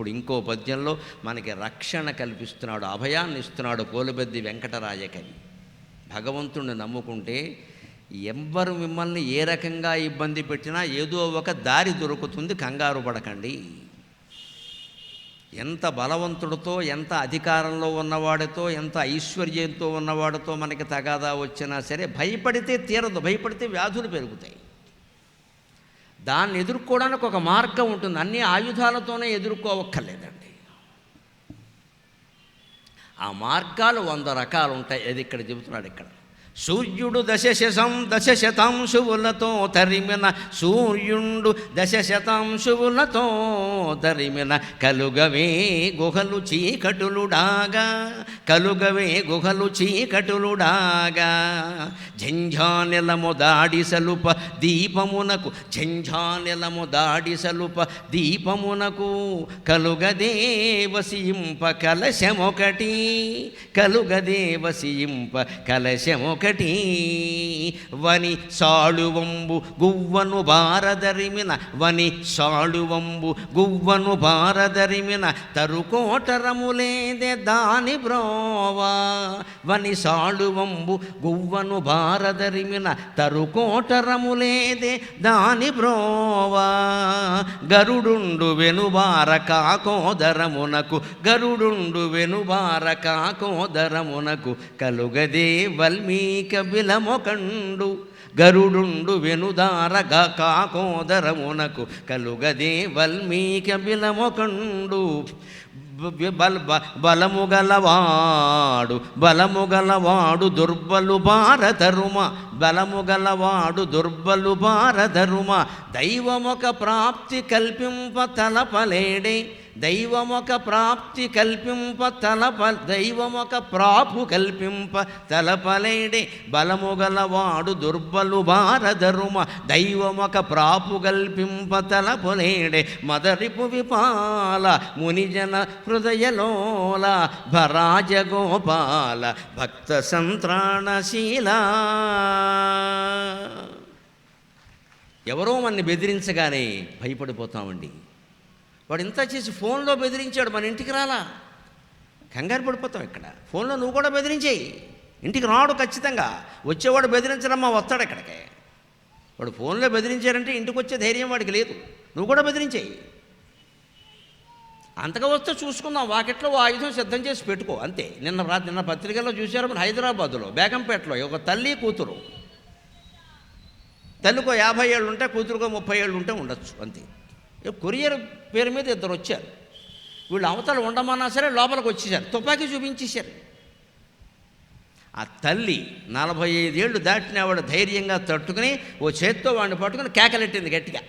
అప్పుడు ఇంకో పద్యంలో మనకి రక్షణ కల్పిస్తున్నాడు అభయాన్ని ఇస్తున్నాడు పోలిబెద్ది వెంకటరాయ కవి. భగవంతుణ్ణి నమ్ముకుంటే ఎవ్వరు మిమ్మల్ని ఏ రకంగా ఇబ్బంది పెట్టినా ఏదో ఒక దారి దొరుకుతుంది కంగారు పడకండి. ఎంత బలవంతుడితో ఎంత అధికారంలో ఉన్నవాడితో ఎంత ఐశ్వర్యంతో ఉన్నవాడితో మనకి తగాదా వచ్చినా సరే భయపడితే తీరదు భయపడితే వ్యాధులు పెరుగుతాయి. దాన్ని ఎదుర్కోవడానికి ఒక మార్గం ఉంటుంది. అన్ని ఆయుధాలతోనే ఎదుర్కోవక్కర్లేదండి. ఆ మార్గాలు వంద రకాలు ఉంటాయి. అది ఇక్కడ చెబుతున్నాడు ఇక్కడ. సూర్యుడు దశ శతం దశ శతాంశువులతో తరిమిన సూర్యుండు దశ శతాంశువులతో తరిమిన కలుగవే గుహలు చీకటులుడాగా కలుగవే గుహలు చీకటులుడాగా. ఝంఝానెలము దాడి సలుప దీపమునకు ఝంఝానెలము దాడి సలుప దీపమునకు కలుగదేవసింప కలశమొకటి కలుగదేవసింప ఒకటి వని సాళువంబు గువ్వను బారదరిమిన వని సాళువంబు గువ్వను బారదరిమిన తరుకోటరములేదే దాని బ్రోవా. వని సాళువంబు గువ్వను బారదరిమిన తరుకోటరములేదే దాని బ్రోవా. గరుడుండు వెనుబార కాకోదరమునకు గరుడుండు వెనుబార కాకోదరమునకు కలుగదే నీక విలమొకండు గరుడుండు వెనుదారగా కాకోదరమునకు కలుగదే వల్మీక బిలమొకండు బ- బలముగలవాడు బలముగలవాడు దుర్బలు భారతరుమ బలముగలవాడు దుర్బలు భారతరుమ దైవమొక ప్రాప్తి కల్పింప తలపలేడే దైవమొక ప్రాప్తి కల్పింప తలప దైవమొక ప్రాపు కల్పింప తలపలేడే బలముగలవాడు దుర్బలు భారధరుమ దైవమొక ప్రాపు కల్పింప తలపలేడే మదరిపు విపాల మునిజన హృదయలోల భరాజగోపాల భక్త సంత్రాణశీల ఎవరో మనని బెదిరించగానే భయపడిపోతామండి. వాడు ఇంత చేసి ఫోన్లో బెదిరించాడు మన ఇంటికి రాలా? కంగారు పడిపోతాం ఇక్కడ. ఫోన్లో నువ్వు కూడా బెదిరించేయి. ఇంటికి రాడు ఖచ్చితంగా. వచ్చేవాడు బెదిరించడమ్మా వస్తాడు ఇక్కడికి. వాడు ఫోన్లో బెదిరించారంటే ఇంటికి వచ్చే ధైర్యం వాడికి లేదు. నువ్వు కూడా బెదిరించేయి. అంతగా వస్తే చూసుకుందాం వాకిట్లో ఓ ఆయుధం సిద్ధం చేసి పెట్టుకో అంతే. నిన్న రా నిన్న పత్రికల్లో చూశారు మన హైదరాబాదులో బేగంపేటలో ఒక తల్లి కూతురు. తల్లికో యాభై ఏళ్ళు ఉంటే కూతురుకో ముప్పై ఏళ్ళు ఉంటే ఉండొచ్చు అంతే. కొరియర్ పేరు మీద ఇద్దరు వచ్చారు. వీళ్ళు అవతల ఉండమన్నా సరే లోపలికి వచ్చేసారు. తుపాకీ చూపించేశారు. ఆ తల్లి నలభై ఐదేళ్ళు దాటిన ఆవిడ ధైర్యంగా తట్టుకుని ఓ చేత్తో వాడిని పట్టుకుని కేకలెట్టింది గట్టిగా.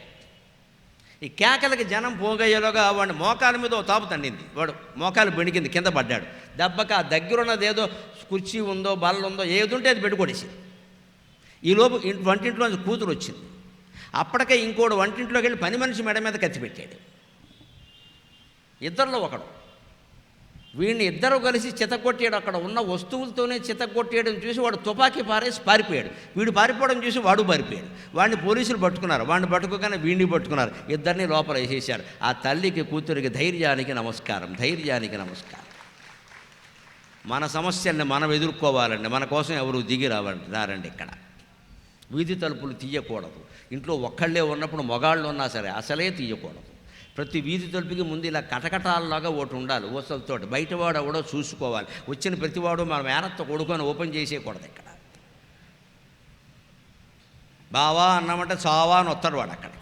ఈ కేకలకి జనం పోగయ్యేలోగా వాడిని మోకాల మీద ఓ తాపు తండింది వాడు మోకాలు బెణికింది కింద పడ్డాడు. దెబ్బకి ఆ దగ్గరున్నది ఏదో కుర్చీ ఉందో బల్ల ఉందో ఏది ఉంటే అది పెట్టుకొడేసింది ఈలోపు ఇంటి వంటింట్లో నుంచి కూతురు వచ్చింది. అప్పటికే ఇంకోడు వంటింట్లోకి వెళ్ళి పని మనిషి మెడ మీద కత్తి పెట్టాడు ఇద్దరిలో ఒకడు. వీడిని ఇద్దరు కలిసి చితగొట్టాడు అక్కడ ఉన్న వస్తువులతోనే చితగొట్టేయడం చూసి వాడు తుపాకీ పారేసి పారిపోయాడు. వీడు పారిపోవడం చూసి వాడు పారిపోయాడు. వాడిని పోలీసులు పట్టుకున్నారు. వాడిని పట్టుకోగానే వీడిని పట్టుకున్నారు. ఇద్దరిని లోపల వేసేసారు ఆ తల్లికి కూతురికి ధైర్యానికి నమస్కారం. ధైర్యానికి నమస్కారం. మన సమస్యల్ని మనం ఎదుర్కోవాలండి. మన కోసం ఎవరు దిగి రావండి రారండి ఇక్కడ. వీధి తలుపులు తీయకూడదు. ఇంట్లో ఒక్కళ్ళే ఉన్నప్పుడు మొగాళ్ళు ఉన్నా సరే అసలే తీయకూడదు. ప్రతి వీధి తలుపుకి ముందు ఇలా కటకటాలలాగా ఒకటి ఉండాలి ఊసలతో బయటవాడు కూడా చూసుకోవాలి. వచ్చిన ప్రతివాడు మన మేనత్త కొడుకొని ఓపెన్ చేసేయకూడదు ఇక్కడ. బావా అన్నామంటే చావా అని వస్తాడు వాడు అక్కడికి.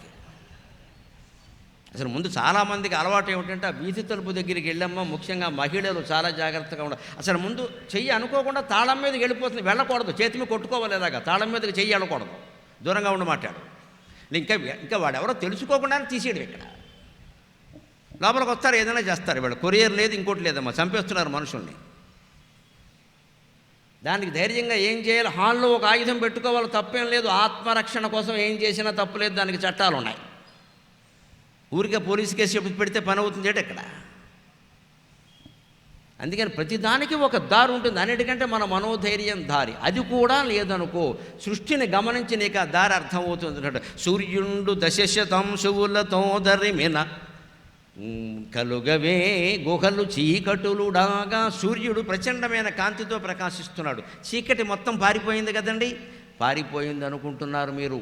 అసలు ముందు చాలామందికి అలవాటు ఏమిటంటే ఆ వీధి తలుపు దగ్గరికి వెళ్ళమ్మా ముఖ్యంగా మహిళలు చాలా జాగ్రత్తగా ఉండాలి. అసలు ముందు చెయ్యి అనుకోకుండా తాళం మీదకి వెళ్ళిపోతుంది వెళ్ళకూడదు. చేతి మీద కొట్టుకోవాలి ఇలాగా తాళం మీదకి చెయ్యి వెళ్ళకూడదు. దూరంగా ఉండి మాట్లాడు. ఇంకా ఇంకా వాడెవరో తెలుసుకోకుండా తీసేయడం ఇక్కడ. లోపలికి వస్తారు ఏదైనా చేస్తారు వీళ్ళు. కొరియర్ లేదు ఇంకోటి లేదమ్మా. చంపేస్తున్నారు మనుషుల్ని. దానికి ధైర్యంగా ఏం చేయాలి? హాల్లో ఒక ఆయుధం పెట్టుకోవాలి తప్పేం లేదు. ఆత్మరక్షణ కోసం ఏం చేసినా తప్పులేదు దానికి చట్టాలు ఉన్నాయి ఊరికే పోలీసు కేసు చెప్పి పెడితే పని అవుతుంది ఇక్కడ. అందుకని ప్రతి దానికి ఒక దారి ఉంటుంది. అన్నిటికంటే మన మనోధైర్యం దారి. అది కూడా లేదనుకో సృష్టిని గమనించి నీకు ఆ దారి అర్థమవుతుంది సూర్యుండు దశశతంశువులతో దరిమిన ఉమ్, కలుగవే గుహలు చీకటులుడాగా సూర్యుడు ప్రచండమైన కాంతితో ప్రకాశిస్తున్నాడు. చీకటి మొత్తం పారిపోయింది కదండి. పారిపోయింది అనుకుంటున్నారు మీరు.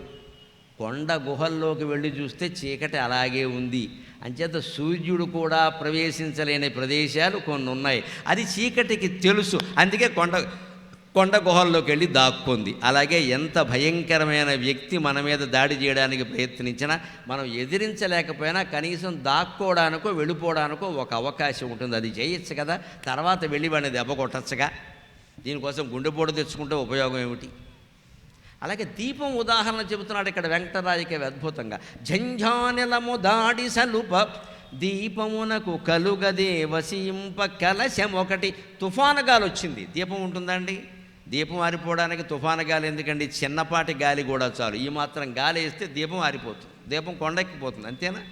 కొండ గుహల్లోకి వెళ్ళి చూస్తే చీకటి అలాగే ఉంది. అంచేత సూర్యుడు కూడా ప్రవేశించలేని ప్రదేశాలు కొన్ని ఉన్నాయి. అది చీకటికి తెలుసు. అందుకే కొండ కొండ గుహల్లోకి వెళ్ళి దాక్కుంది. అలాగే ఎంత భయంకరమైన వ్యక్తి మన మీద దాడి చేయడానికి ప్రయత్నించినా మనం ఎదిరించలేకపోయినా కనీసం దాక్కోవడానికో వెళ్ళిపోవడానికో ఒక అవకాశం ఉంటుంది. అది చేయొచ్చు కదా. తర్వాత వెళ్ళి వాడిని దెబ్బ కొట్టచ్చుగా. దీనికోసం గుండెపోటు తెచ్చుకుంటే ఉపయోగం ఏమిటి? అలాగే దీపం ఉదాహరణ చెబుతున్నాడు ఇక్కడ వెంకటరాయకి అద్భుతంగా. జంఝానిలము దాడి సలుప దీపమునకు కలుగదే వసింప కలశం ఒకటి. తుఫాను గాలి వచ్చింది. దీపం ఉంటుందండి దీపం ఆరిపోవడానికి తుఫాను గాలి ఎందుకండి? చిన్నపాటి గాలి కూడా చాలు. ఈ మాత్రం గాలి వేస్తే దీపం ఆరిపోతుంది. దీపం కొండెక్కిపోతుంది అంతేనా?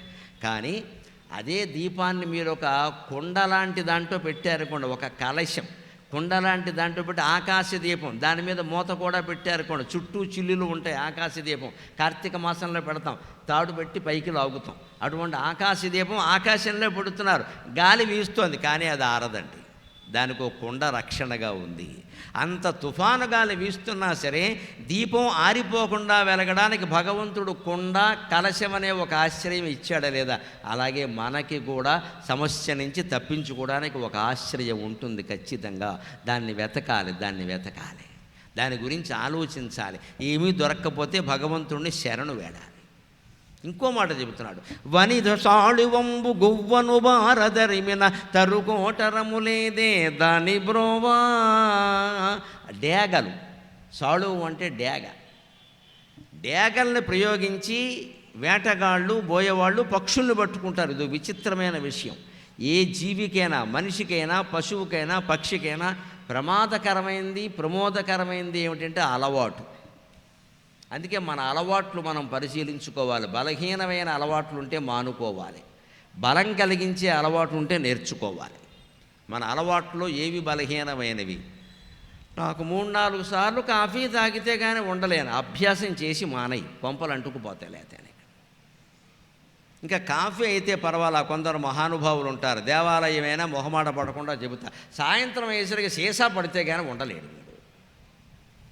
కానీ అదే దీపాన్ని మీరు ఒక కొండ లాంటి దాంట్లో పెట్టారనుకోండి ఒక కలశం. కుండ లాంటి దాంట్లో పెట్టి ఆకాశ దీపం. దాని మీద మూత కూడా పెట్టారు కూడా. చుట్టూ చిల్లులు ఉంటాయి ఆకాశ దీపం. కార్తీక మాసంలో పెడతాం. తాడు పెట్టి పైకి లాగుతాం. అటువంటి ఆకాశ దీపం ఆకాశంలో పెడుతున్నారు. గాలి వీస్తోంది కానీ అది ఆరదండి. దానికి ఒక కుండ రక్షణగా ఉంది. అంత తుఫాను గాలి వీస్తున్నా సరే దీపం ఆరిపోకుండా వెలగడానికి భగవంతుడు కుండ కలశం అనే ఒక ఆశ్రయం ఇచ్చాడా లేదా? అలాగే మనకి కూడా సమస్య నుంచి తప్పించుకోవడానికి ఒక ఆశ్రయం ఉంటుంది ఖచ్చితంగా. దాన్ని వెతకాలి దాన్ని వెతకాలి. దాని గురించి ఆలోచించాలి. ఏమీ దొరక్కపోతే భగవంతుడిని శరణు వేడాలి. ఇంకో మాట చెబుతున్నాడు. వనిధ సాళువంబు గువ్వను బారదరిమిన తరుకోటరములేదే దాని బ్రోవా. డేగలు సాళువు అంటే డేగ డేగల్ని ప్రయోగించి వేటగాళ్ళు బోయేవాళ్ళు పక్షుల్ని పట్టుకుంటారు. ఇది విచిత్రమైన విషయం. ఏ జీవికైనా మనిషికైనా పశువుకైనా పక్షికైనా ప్రమాదకరమైంది ప్రమోదకరమైంది ఏమిటంటే అలవాటు. అందుకే మన అలవాట్లు మనం పరిశీలించుకోవాలి. బలహీనమైన అలవాట్లు ఉంటే మానుకోవాలి. బలం కలిగించే అలవాట్లు ఉంటే నేర్చుకోవాలి. మన అలవాట్లో ఏవి బలహీనమైనవి? నాకు మూడు నాలుగు సార్లు కాఫీ తాగితే కానీ ఉండలేను. అభ్యాసం చేసి మానయి. కొంపలు అంటుకుపోతాయి లేతే ఇంకా కాఫీ అయితే పర్వాలా? కొందరు మహానుభావులు ఉంటారు. దేవాలయమైనా మొహమాట పడకుండా చెబుతా. సాయంత్రం అయ్యేసరికి సీసా పడితే కానీ ఉండలేడు.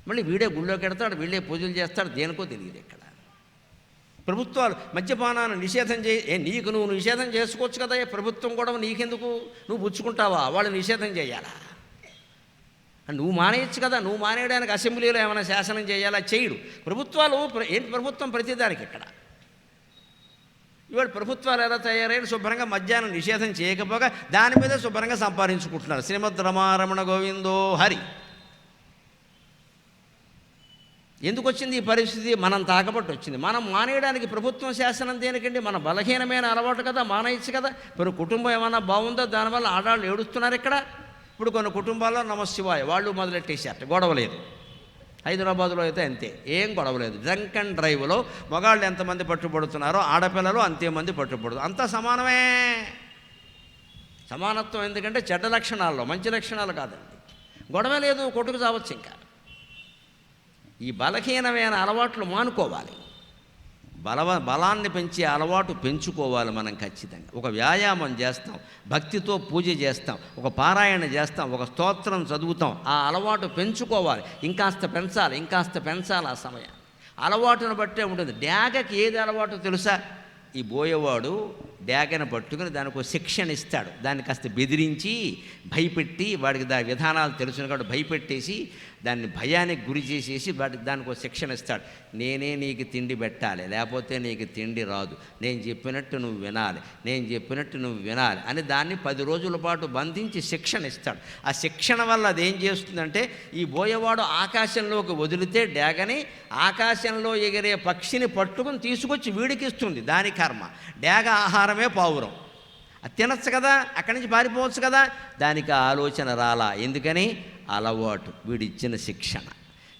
మళ్ళీ వీడే గుళ్ళోకి వెడతాడు వీళ్ళే పూజలు చేస్తాడు దేనికో తెలియదు ఇక్కడ ప్రభుత్వాలు మద్యపానాన్ని నిషేధం చే ఏ నీకు నువ్వు నిషేధం చేసుకోవచ్చు కదా ఏ ప్రభుత్వం కూడా నీకెందుకు? నువ్వు పుచ్చుకుంటావా? వాళ్ళు నిషేధం చేయాలా? నువ్వు మానేయచ్చు కదా నువ్వు మానేయడానికి అసెంబ్లీలో ఏమైనా శాసనం చేయాలా? చేయడు. ప్రభుత్వాలు ఏంటి ప్రభుత్వం ప్రతిదానికి ఇక్కడ. ఇవాళ ప్రభుత్వాలు ఎలా తయారైన శుభ్రంగా మద్యాన్ని నిషేధం చేయకపోగా దాని మీద శుభ్రంగా సంపాదించుకుంటున్నారు. శ్రీమద్ రమారమణ గోవిందో హరి. ఎందుకు వచ్చింది ఈ పరిస్థితి? మనం తాకబట్టి వచ్చింది. మనం మానేయడానికి ప్రభుత్వం శాసనం దేనికండి? మన బలహీనమైన అలవాటు కదా మానేయచ్చు కదా. ఇప్పుడు కుటుంబం ఏమన్నా బాగుందో? దానివల్ల ఆడవాళ్ళు ఏడుస్తున్నారు ఇక్కడ. ఇప్పుడు కొన్ని కుటుంబాల్లో నమశివాయ వాళ్ళు మొదలెట్టేశారు గొడవ లేదు హైదరాబాద్లో అయితే అంతే. ఏం గొడవ లేదు డ్రంక్ అండ్ డ్రైవ్లో మగాళ్ళు ఎంతమంది పట్టుబడుతున్నారో ఆడపిల్లలు అంతేమంది పట్టుబడదు అంతా సమానమే. సమానత్వం ఎందుకంటే చెడ్డ లక్షణాల్లో మంచి లక్షణాలు కాదండి. గొడవ లేదు కొట్టుకు చావచ్చు ఇంకా. ఈ బలహీనమైన అలవాట్లు మానుకోవాలి. బలవ బలాన్ని పెంచే అలవాటు పెంచుకోవాలి మనం ఖచ్చితంగా. ఒక వ్యాయామం చేస్తాం భక్తితో పూజ చేస్తాం ఒక పారాయణ చేస్తాం ఒక స్తోత్రం చదువుతాం ఆ అలవాటు పెంచుకోవాలి. ఇంకాస్త పెంచాలి ఇంకాస్త పెంచాలి ఆ సమయం. అలవాటును బట్టే ఉంటుంది. డ్యాగకి ఏది అలవాటు తెలుసా? ఈ బోయేవాడు డ్యాగను పట్టుకుని దానికి ఒక శిక్షణ ఇస్తాడు. దాన్ని కాస్త బెదిరించి భయపెట్టి వాడికి దాని విధానాలు తెలిసిన కాబట్టి భయపెట్టేసి దాన్ని భయానికి గురి చేసేసి దానికి ఒక శిక్షణ ఇస్తాడు. నేనే నీకు తిండి పెట్టాలి లేకపోతే నీకు తిండి రాదు. నేను చెప్పినట్టు నువ్వు వినాలి నేను చెప్పినట్టు నువ్వు వినాలి అని దాన్ని పది రోజుల పాటు బంధించి శిక్షణ ఇస్తాడు. ఆ శిక్షణ వల్ల అదేం చేస్తుందంటే ఈ బోయవాడు ఆకాశంలోకి వదిలితే డేగని ఆకాశంలో ఎగిరే పక్షిని పట్టుకుని తీసుకొచ్చి వీడికిస్తుంది. దాని కర్మ. డేగ ఆహారమే పావురం. అది తినచ్చు కదా అక్కడి నుంచి పారిపోవచ్చు కదా దానికి ఆలోచన రాలా. ఎందుకని? అలవాటు వీడిచ్చిన శిక్షణ.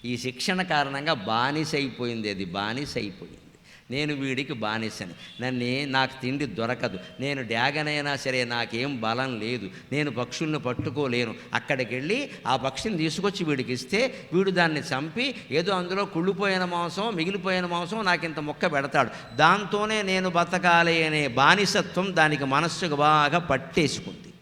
ఈ శిక్షణ కారణంగా బానిస అయిపోయింది అది బానిస అయిపోయింది నేను వీడికి బానిసని. నన్ను నాకు తిండి దొరకదు. నేను డ్యాగనైనా సరే నాకేం బలం లేదు. నేను పక్షుల్ని పట్టుకోలేను. అక్కడికి వెళ్ళి ఆ పక్షిని తీసుకొచ్చి వీడికి ఇస్తే వీడు దాన్ని చంపి ఏదో అందులో కుళ్ళిపోయిన మాంసం మిగిలిపోయిన మాంసం నాకు ఇంత మొక్క పెడతాడు. దాంతోనే నేను బతకాలి అనే బానిసత్వం దానికి మనస్సుకు బాగా పట్టేసుకుంది.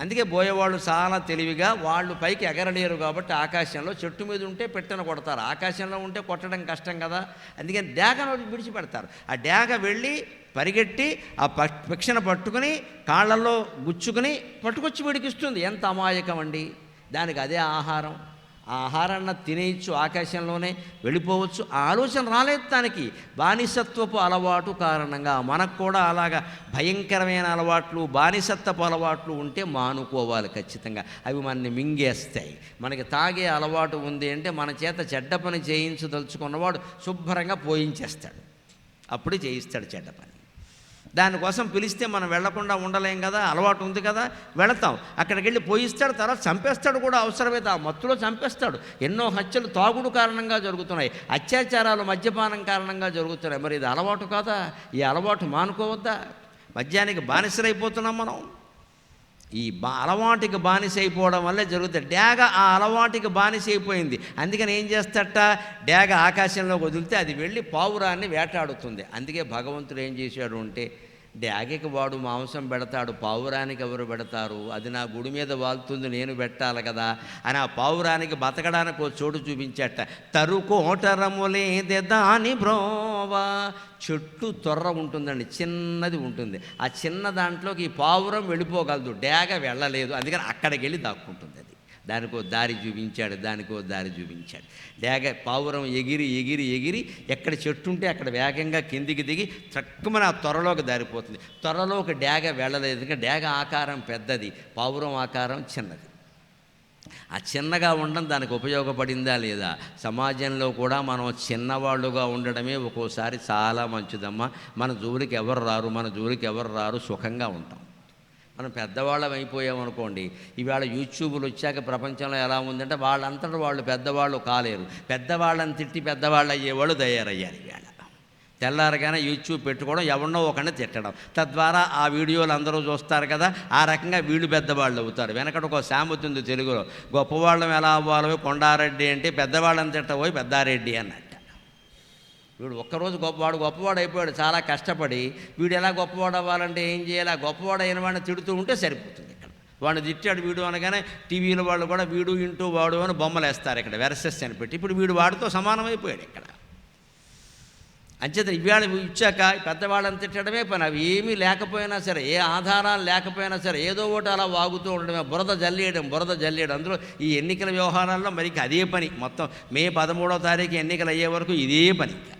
అందుకే బోయేవాళ్ళు చాలా తెలివిగా వాళ్ళు పైకి ఎగరలేరు కాబట్టి ఆకాశంలో చెట్టు మీద ఉంటే పెట్టెన కొడతారు. ఆకాశంలో ఉంటే కొట్టడం కష్టం కదా. అందుకని డేగను విడిచిపెడతారు. ఆ డేగ వెళ్ళి పరిగెట్టి ఆ ప- పక్షిని పట్టుకుని కాళ్ళల్లో గుచ్చుకుని పట్టుకొచ్చి విడికిస్తుంది ఎంత అమాయకం అండి. దానికి అదే ఆహారం. ఆ ఆహారాన్ని తినేయచ్చు ఆకాశంలోనే వెళ్ళిపోవచ్చు. ఆ ఆలోచన రాలేదు దానికి బానిసత్వపు అలవాటు కారణంగా మనకు కూడా అలాగా భయంకరమైన అలవాట్లు బానిసత్వపు అలవాట్లు ఉంటే మానుకోవాలి ఖచ్చితంగా. అవి మనని మింగేస్తాయి. మనకి తాగే అలవాటు ఉంది అంటే మన చేత చెడ్డ పని చేయించదలుచుకున్నవాడు శుభ్రంగా పోయించేస్తాడు. అప్పుడు చేయిస్తాడు చెడ్డ పని. దానికోసం పిలిస్తే మనం వెళ్ళకుండా ఉండలేం కదా అలవాటు ఉంది కదా వెళతాం. అక్కడికి వెళ్ళి పోయిస్తాడు తర్వాత చంపేస్తాడు కూడా అవసరమైతే ఆ మత్తులో చంపేస్తాడు. ఎన్నో హత్యలు తాగుడు కారణంగా జరుగుతున్నాయి అత్యాచారాలు మద్యపానం కారణంగా జరుగుతున్నాయి. మరి ఇది అలవాటు కాదా? ఈ అలవాటు మానుకోవద్దా? మద్యానికి బానిసలైపోతున్నాం మనం. ఈ బా బానిస అయిపోవడం వల్లే జరుగుతుంది. డేగ ఆ అలవాటికి బానిస అయిపోయింది. అందుకని ఏం చేస్తట డేగ ఆకాశంలోకి వదిలితే అది వెళ్ళి పావురాన్ని వేటాడుతుంది. అందుకే భగవంతుడు ఏం చేశాడు అంటే డేగకి వాడు మాంసం పెడతాడు పావురానికి ఎవరు పెడతారు? అది నా గుడి మీద వాలుతుంది నేను పెట్టాలి కదా? అని ఆ పావురానికి బతకడానికి ఒక చోటు చూపించట. తరుకోటరములేదే దాని బ్రోవా. చెట్టు తొర్ర ఉంటుందండి చిన్నది ఉంటుంది. ఆ చిన్న దాంట్లోకి ఈ పావురం వెళ్ళిపోగలదు డాగ వెళ్ళలేదు. అందుకని అక్కడికి వెళ్ళి దాక్కుంటుంది దానికో దారి చూపించాడు దానికో దారి చూపించాడు. లేక పావురం ఎగిరి ఎగిరి ఎగిరి ఎక్కడ చెట్టు ఉంటే అక్కడ వేగంగా కిందికి దిగి చక్కమని ఆ త్వరలోకి దారిపోతుంది. త్వరలోకి డేగ వెళ్ళలేదు. ఎందుకంటే డేగ ఆకారం పెద్దది పావురం ఆకారం చిన్నది. ఆ చిన్నగా ఉండడం దానికి ఉపయోగపడిందా లేదా? సమాజంలో కూడా మనం చిన్నవాళ్ళుగా ఉండడమే ఒక్కోసారి చాలా మంచిదమ్మా. మన జోలికి ఎవరు రారు మన జోలికి ఎవరు రారు సుఖంగా ఉంటాం. మనం పెద్దవాళ్ళం అయిపోయామనుకోండి ఇవాళ యూట్యూబ్లు వచ్చాక ప్రపంచంలో ఎలా ఉందంటే వాళ్ళంతటా వాళ్ళు పెద్దవాళ్ళు కాలేరు. పెద్దవాళ్ళని తిట్టి పెద్దవాళ్ళు అయ్యేవాళ్ళు తయారయ్యారు ఇవాళ. తెల్లారగానే యూట్యూబ్ పెట్టుకోవడం ఎవరినో ఒకరిని తిట్టడం. తద్వారా ఆ వీడియోలు అందరూ చూస్తారు కదా ఆ రకంగా వీళ్ళు పెద్దవాళ్ళు అవుతారు. వెనకట ఒక సామెత ఉంది తెలుగులో గొప్పవాళ్ళం ఎలా అవ్వాలో కొండారెడ్డి అంటే పెద్దవాళ్ళని తిట్టబోయి పెద్దారెడ్డి అన్నట్ట వీడు ఒక్కరోజు గొప్పవాడు గొప్పవాడు అయిపోయాడు చాలా కష్టపడి వీడు ఎలా గొప్పవాడు అవ్వాలంటే ఏం చేయాలి? ఆ గొప్పవాడు అయిన వాడిని తిడుతూ ఉంటే సరిపోతుంది ఇక్కడ. వాడిని తిట్టాడు వీడు అనగానే టీవీలో వాళ్ళు కూడా వీడు ఇంటూ వాడు అని బొమ్మలు వేస్తారు ఇక్కడ వెరసెస్ అని పెట్టి. ఇప్పుడు వీడు వాడితో సమానమైపోయాడు ఇక్కడ. అంచేత ఇవాళ ఇచ్చాక పెద్దవాళ్ళని తిట్టడమే పని. అవి ఏమీ లేకపోయినా సరే ఏ ఆధారాలు లేకపోయినా సరే ఏదో ఒకటి అలా వాగుతూ ఉండడమే. బురద జల్లేయడం బురద జల్లేయడం. అందులో ఈ ఎన్నికల వ్యవహారాల్లో మరికి అదే పని. మొత్తం మే పదమూడవ తారీఖు ఎన్నికలు అయ్యే వరకు ఇదే పని ఇంకా.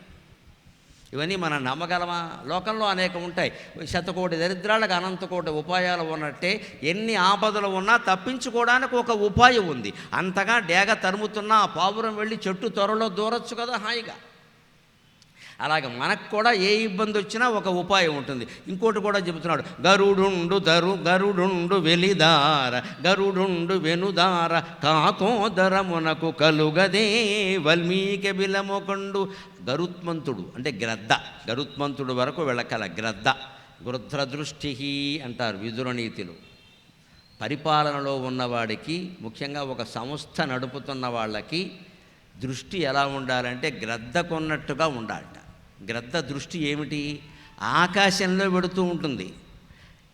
ఇవన్నీ మనం నమ్మగలమా? లోకంలో అనేక ఉంటాయి. శతకోటి దరిద్రాలకు అనంతకోటి ఉపాయాలు ఉన్నట్టే ఎన్ని ఆపదలు ఉన్నా తప్పించుకోవడానికి ఒక ఉపాయం ఉంది. అంతగా డేగ తరుముతున్నా ఆ పావురం వెళ్ళి చెట్టు త్వరలో దూరచ్చు కదా హాయిగా. అలాగే మనకు కూడా ఏ ఇబ్బంది వచ్చినా ఒక ఉపాయం ఉంటుంది. ఇంకోటి కూడా చెబుతున్నాడు గరుడుండు దరు గరుడుండు వెలిదార గరుడుండు వెనుదార కాకోదరమునకు కలుగదే వల్మీకి బిలమొకండు. గరుత్మంతుడు అంటే గ్రద్ద గరుత్మంతుడు వరకు వెళ్ళకల గ్రద్ద. గృధ్రదృష్టి అంటారు విదురనీతిలో పరిపాలనలో ఉన్నవాడికి ముఖ్యంగా ఒక సంస్థ నడుపుతున్న వాళ్ళకి దృష్టి ఎలా ఉండాలంటే గ్రద్దకున్నట్టుగా ఉండాలట. గ్రద్ద దృష్టి ఏమిటి? ఆకాశంలో పెడుతూ ఉంటుంది.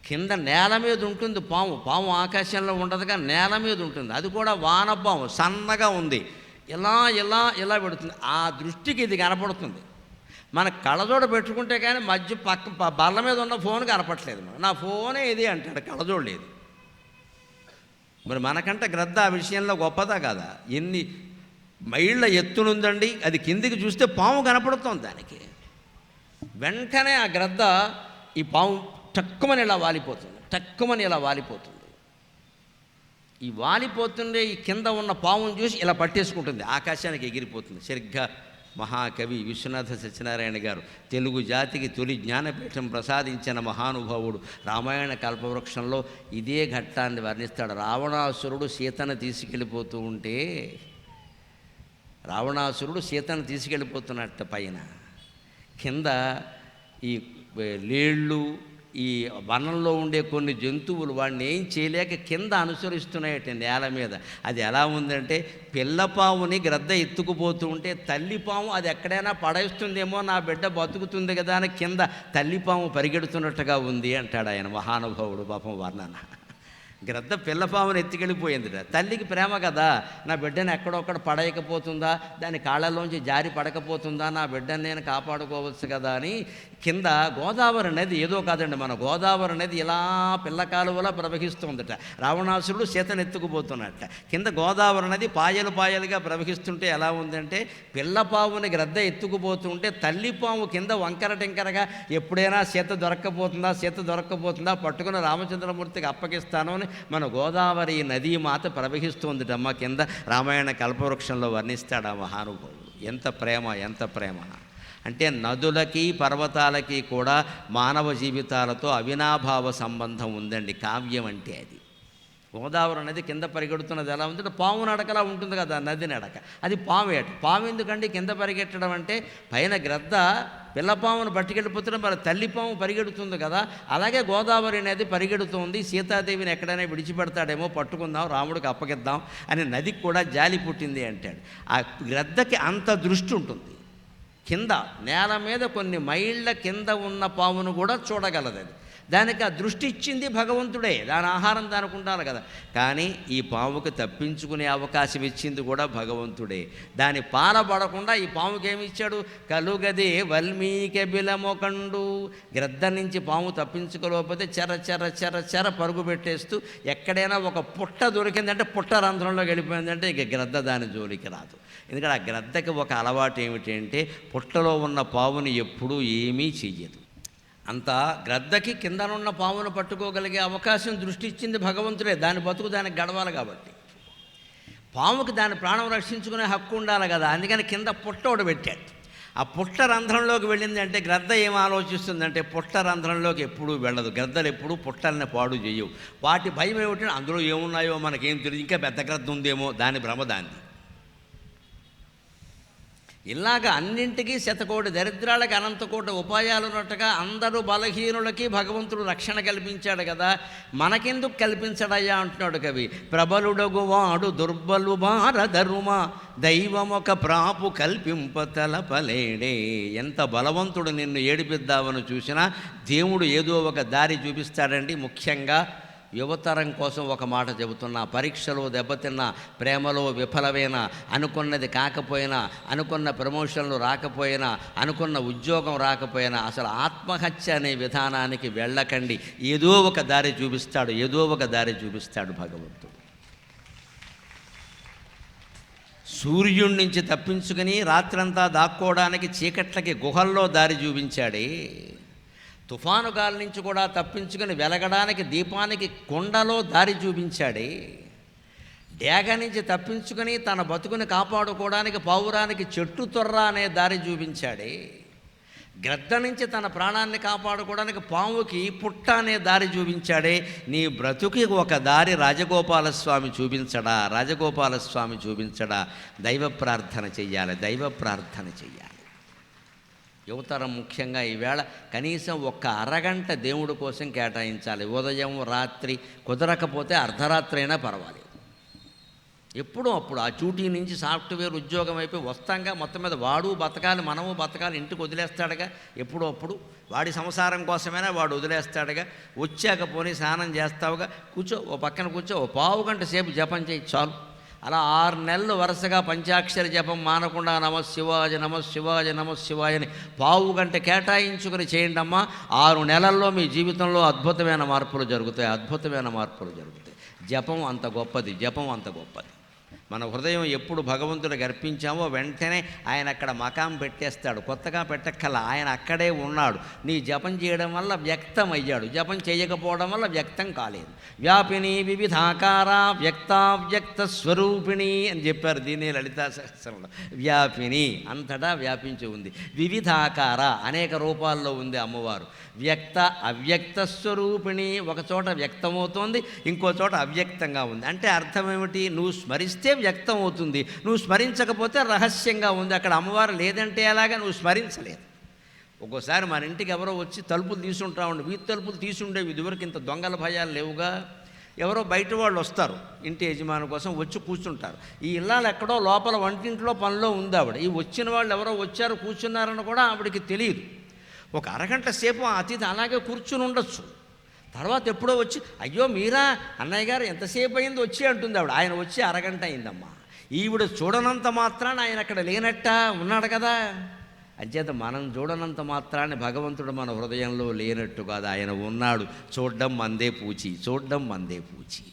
కింద నేల మీద ఉంటుంది పాము. పాము ఆకాశంలో ఉండదుగా నేల మీద ఉంటుంది. అది కూడా వానపాము సన్నగా ఉంది. ఇలా ఇలా ఇలా పెడుతుంది. ఆ దృష్టికి ఇది కనపడుతుంది. మన కళ్ళజోడ పెట్టుకుంటే కానీ మధ్య పక్క బల్ల మీద ఉన్న ఫోన్ కనపట్లేదు నా ఫోనే ఇది అంటాడు. కళ్ళజోడు లేదు. మరి మనకంటే గ్రద్ద ఆ విషయంలో గొప్పదా కదా? ఎన్ని మైళ్ళ ఎత్తునుందండి. అది కిందికి చూస్తే పాము కనపడుతుంది దానికి. వెంటనే ఆ గ్రద్ద ఈ పాము టక్కుమని ఇలా వాలిపోతుంది. టక్కుమని ఇలా వాలిపోతుంది. ఈ వాలిపోతుండే ఈ కింద ఉన్న పామును చూసి ఇలా పట్టేసుకుంటుంది. ఆకాశానికి ఎగిరిపోతుంది. సరిగ్గా మహాకవి విశ్వనాథ సత్యనారాయణ గారు తెలుగు జాతికి తొలి జ్ఞానపీఠం ప్రసాదించిన మహానుభావుడు రామాయణ కల్పవృక్షంలో ఇదే ఘట్టాన్ని వర్ణిస్తాడు. రావణాసురుడు సీతను తీసుకెళ్ళిపోతూ ఉంటే రావణాసురుడు సీతను తీసుకెళ్ళిపోతున్నట్ట పైన. కింద ఈ లేళ్ళు ఈ వనంలో ఉండే కొన్ని జంతువులు వాడిని ఏం చేయలేక కింద అనుసరిస్తున్నాయట నేల మీద. అది ఎలా ఉందంటే పిల్లపావుని గ్రద్ద ఎత్తుకుపోతూ ఉంటే తల్లిపాము అది ఎక్కడైనా పడేస్తుందేమో నా బిడ్డ బతుకుతుంది కదా అని కింద తల్లిపాము పరిగెడుతున్నట్టుగా ఉంది అంటాడు ఆయన మహానుభావుడు పాపం వర్ణన. గ్రద్ద పిల్లపామును ఎత్తుకెళ్ళిపోయిందిట. తల్లికి ప్రేమ కదా నా బిడ్డను ఎక్కడొక్కడ పడేయకపోతుందా దాని కాళ్ళలోంచి జారి పడకపోతుందా నా బిడ్డను నేను కాపాడుకోవచ్చు కదా అని కింద గోదావరి నది ఏదో కాదండి మన గోదావరి నది ఇలా పిల్ల కాలువలా ప్రవహిస్తుందట. రావణాసురుడు సీతను ఎత్తుకుపోతున్నట్ట కింద గోదావరి నది పాయలు పాయలుగా ప్రవహిస్తుంటే ఎలా ఉందంటే పిల్లపావుని గ్రద్ద ఎత్తుకుపోతుంటే తల్లిపాము కింద వంకర టింకరగా ఎప్పుడైనా సీత దొరక్కపోతుందా సీత దొరక్కపోతుందా పట్టుకుని రామచంద్రమూర్తికి అప్పగిస్తాను అని మన గోదావరి నది మాత ప్రవహిస్తుందిటమ్మ కింద రామాయణ కల్పవృక్షంలో వర్ణిస్తాడు ఆ మహానుభావుడు. ఎంత ప్రేమ ఎంత ప్రేమ. అంటే నదులకి పర్వతాలకి కూడా మానవ జీవితాలతో అవినాభావ సంబంధం ఉందండి కావ్యం అంటే అది. గోదావరి నది కింద పరిగెడుతున్నది ఎలా ఉందంటే పాము నడకలా ఉంటుంది కదా నది నడక. అది పాము ఏట. పాము ఎందుకండి? కింద పరిగెట్టడం అంటే పైన గ్రద్ద పిల్లపామును పట్టుకెళ్ళిపోతున్న మరి తల్లిపాము పరిగెడుతుంది కదా. అలాగే గోదావరి నది పరిగెడుతుంది. సీతాదేవిని ఎక్కడైనా విడిచిపెడతాడేమో పట్టుకుందాం రాముడికి అప్పగిద్దాం అని నదికి కూడా జాలి పుట్టింది అంటాడు. ఆ గ్రద్దకి అంత దృష్టి ఉంటుంది. కింద నేల మీద కొన్ని మైళ్ళ కింద ఉన్న పామును కూడా చూడగలదు అది దానికి ఆ దృష్టి ఇచ్చింది భగవంతుడే. దాని ఆహారం దానికి ఉండాలి కదా. కానీ ఈ పాముకి తప్పించుకునే అవకాశం ఇచ్చింది కూడా భగవంతుడే. దాని పాలబడకుండా ఈ పాముకి ఏమి ఇచ్చాడు? కలుగదే వల్మీక బిలమొకండు. గ్రద్ద నుంచి పాము తప్పించుకోలేకపోతే చెర చెర చెర చెర పరుగు పెట్టేస్తూ ఎక్కడైనా ఒక పుట్ట దొరికిందంటే పుట్ట రంధ్రంలోకి వెళ్ళిపోయిందంటే ఇక గ్రద్ద దాని జోలికి రాదు. ఎందుకంటే ఆ గ్రద్దకి ఒక అలవాటు ఏమిటంటే పుట్టలో ఉన్న పావుని ఎప్పుడూ ఏమీ చెయ్యదు. అంత గ్రద్దకి కిందనున్న పామును పట్టుకోగలిగే అవకాశం దృష్టి ఇచ్చింది భగవంతుడే. దాని బతుకు దానికి గడవాలి కాబట్టి. పాముకి దాని ప్రాణం రక్షించుకునే హక్కు ఉండాలి కదా. అందుకని కింద పుట్ట ఒకటి పెట్టాడు ఆ పుట్ట రంధ్రంలోకి వెళ్ళింది అంటే గ్రద్ద ఏం ఆలోచిస్తుందంటే పుట్ట రంధ్రంలోకి ఎప్పుడూ వెళ్ళదు. గ్రద్దలు ఎప్పుడూ పుట్టల్ని పాడు చేయవు. వాటి భయం ఏమిటంటే అందులో ఏమున్నాయో మనకేం తెలియదు ఇంకా పెద్ద గ్రద్ద ఉందేమో దాని భ్రమ దాన్ని ఇలాగ అన్నింటికీ శతకోటి దరిద్రాలకి అనంతకోటి ఉపాయాలు ఉన్నట్టుగా అందరూ బలహీనులకి భగవంతుడు రక్షణ కల్పించాడు కదా. మనకెందుకు కల్పించడయ్యా అంటున్నాడు కవి. ప్రబలుడగు వాడు దుర్బలు దైవం ఒక ప్రాపు కల్పింప తలపలేడే. ఎంత బలవంతుడు నిన్ను ఏడిపిద్దామని చూసినా దేవుడు ఏదో ఒక దారి చూపిస్తాడండి ముఖ్యంగా. యువతరం కోసం ఒక మాట చెబుతున్నా పరీక్షలో దెబ్బతిన్న ప్రేమలో విఫలమైన అనుకున్నది కాకపోయినా అనుకున్న ప్రమోషన్లు రాకపోయినా అనుకున్న ఉద్యోగం రాకపోయినా అసలు ఆత్మహత్య అనే విధానానికి వెళ్ళకండి. ఏదో ఒక దారి చూపిస్తాడు ఏదో ఒక దారి చూపిస్తాడు భగవంతుడు. సూర్యుడి నుంచి తప్పించుకుని రాత్రంతా దాక్కోవడానికి చీకట్లకి గుహల్లో దారి చూపించాడే తుఫాను గాలి నుంచి కూడా తప్పించుకుని వెలగడానికి దీపానికి కొండలో దారి చూపించాడే. డేగ నుంచి తప్పించుకుని తన బతుకుని కాపాడుకోవడానికి పావురానికి చెట్టు తొర్ర అనే దారి చూపించాడే. గ్రద్ద నుంచి తన ప్రాణాన్ని కాపాడుకోవడానికి పాముకి పుట్ట అనే దారి చూపించాడే. నీ బ్రతుకి ఒక దారి రాజగోపాలస్వామి చూపించడా? రాజగోపాలస్వామి చూపించడా? దైవ ప్రార్థన చెయ్యాలి దైవ ప్రార్థన చెయ్యాలి. యువతరం ముఖ్యంగా ఈవేళ కనీసం ఒక్క అరగంట దేవుడి కోసం కేటాయించాలి. ఉదయం రాత్రి కుదరకపోతే అర్ధరాత్రి అయినా పర్వాలేదు. ఎప్పుడూ అప్పుడు ఆ డ్యూటీ నుంచి సాఫ్ట్వేర్ ఉద్యోగం అయిపోయి వస్తాంగా మొత్తం మీద వాడు బతకాలి మనము బతకాలి ఇంటికి వదిలేస్తాడుగా ఎప్పుడో అప్పుడు. వాడి సంసారం కోసమైనా వాడు వదిలేస్తాడుగా. వచ్చాక పోనీ స్నానం చేస్తావుగా. కూర్చో ఓ పక్కన కూర్చో ఓ పావు గంట సేపు జపం చేయి చాలు. అలా ఆరు నెలలు వరుసగా పంచాక్షరి జపం మానకుండా నమ శివాజ నమ శివాజ నమ శివాయ అని పావు గంట కేటాయించుకుని చేయండి అమ్మా. ఆరు నెలల్లో మీ జీవితంలో అద్భుతమైన మార్పులు జరుగుతాయి అద్భుతమైన మార్పులు జరుగుతాయి. జపం అంత గొప్పది జపం అంత గొప్పది. మన హృదయం ఎప్పుడు భగవంతుడికి అర్పించామో వెంటనే ఆయన అక్కడ మకాం పెట్టేస్తాడు. కొత్తగా పెట్టక్కల ఆయన అక్కడే ఉన్నాడు. నీ జపం చేయడం వల్ల వ్యక్తం అయ్యాడు. జపం చేయకపోవడం వల్ల వ్యక్తం కాలేదు. వ్యాపిని వివిధాకార వ్యక్తావ్యక్త స్వరూపిణి అని చెప్పారు దీన్ని లలితా సహస్రంలో. వ్యాపిని అంతటా వ్యాపించి ఉంది. వివిధాకార అనేక రూపాల్లో ఉంది అమ్మవారు. వ్యక్త అవ్యక్త స్వరూపిణి ఒక చోట వ్యక్తమవుతోంది ఇంకో చోట అవ్యక్తంగా ఉంది. అంటే అర్థం ఏమిటి? నువ్వు స్మరిస్తే వ్యక్తం అవుతుంది నువ్వు స్మరించకపోతే రహస్యంగా ఉంది. అక్కడ అమ్మవారు లేదంటే ఎలాగా? నువ్వు స్మరించలేదు. ఒక్కోసారి మన ఇంటికి ఎవరో వచ్చి తలుపులు తీసుంటా ఉండి. వీధి తలుపులు తీసుండేవి. ఇదివరకు ఇంత దొంగల భయాలు లేవుగా? ఎవరో బయట వాళ్ళు వస్తారు. ఇంటి యజమాని కోసం వచ్చి కూర్చుంటారు. ఈ ఇల్లాలు ఎక్కడో లోపల వంటింట్లో పనిలో ఉంది ఆవిడ. ఈ వచ్చిన వాళ్ళు ఎవరో వచ్చారు కూర్చున్నారని కూడా ఆవిడకి తెలియదు. ఒక అరగంట సేపు ఆ అతిథి అలాగే కూర్చుని ఉండొచ్చు. తర్వాత ఎప్పుడో వచ్చి అయ్యో మీరా అన్నయ్య గారు ఎంతసేపు అయింది వచ్చి అంటుంది ఆవిడ. ఆయన వచ్చి అరగంట అయిందమ్మా. ఈవిడ చూడనంత మాత్రాన ఆయన అక్కడ లేనట్ట ఉన్నాడు కదా. అంచేత మనం చూడనంత మాత్రాన్ని భగవంతుడు మన హృదయంలో లేనట్టు కాదు. ఆయన ఉన్నాడు. చూడడం మందే పూచి చూడడం మందే పూచి.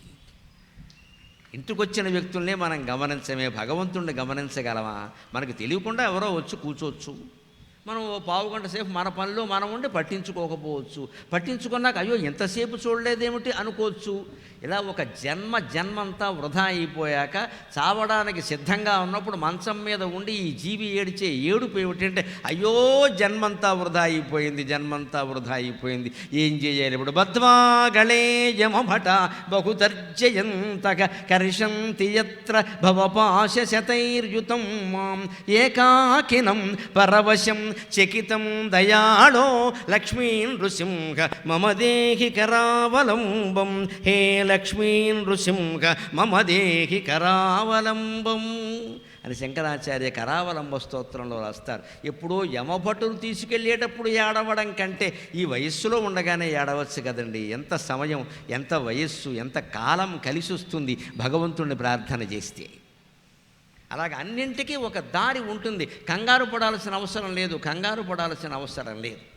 ఇంటికొచ్చిన వ్యక్తుల్నే మనం గమనించమే. భగవంతుణ్ణి గమనించగలమా? మనకు తెలియకుండా ఎవరో వచ్చి కూర్చోవచ్చు. మనం ఓ పావు గంట సేపు మన పనిలో మనం ఉండి పట్టించుకోకపోవచ్చు. పట్టించుకున్నాక అయ్యో ఎంతసేపు చూడలేదేమిటి అనుకోవచ్చు. ఇలా ఒక జన్మ జన్మంతా వృధా అయిపోయాక చావడానికి సిద్ధంగా ఉన్నప్పుడు మంచం మీద ఉండి ఈ జీవి ఏడిచే ఏడుపు ఏమిటంటే అయ్యో జన్మంతా వృధా అయిపోయింది జన్మంతా వృధా అయిపోయింది. ఏం చేయాలి ఇప్పుడు? బద్వా గళే యమభట బహుతర్జయంతక కర్షంతి యత్ర భవపాశశతైర్యుతం మాం ఏకాకినం పరవశం చకితం దయాళో లక్ష్మీ నృసింహ మమ దేహి కరావలంబం. హే లక్ష్మీ నృసింహ మమ దేహి కరావలంబం. అని శంకరాచార్య కరావలంబ స్తోత్రంలో రాస్తారు. ఎప్పుడో యమభటులు తీసుకెళ్ళేటప్పుడు ఏడవడం కంటే ఈ వయస్సులో ఉండగానే ఏడవచ్చు కదండి. ఎంత సమయం ఎంత వయస్సు ఎంత కాలం కలిసి వస్తుంది భగవంతుణ్ణి ప్రార్థన చేస్తే. అలాగ అన్నింటికీ ఒక దారి ఉంటుంది. కంగారు పడాల్సిన అవసరం లేదు. కంగారు పడాల్సిన అవసరం లేదు.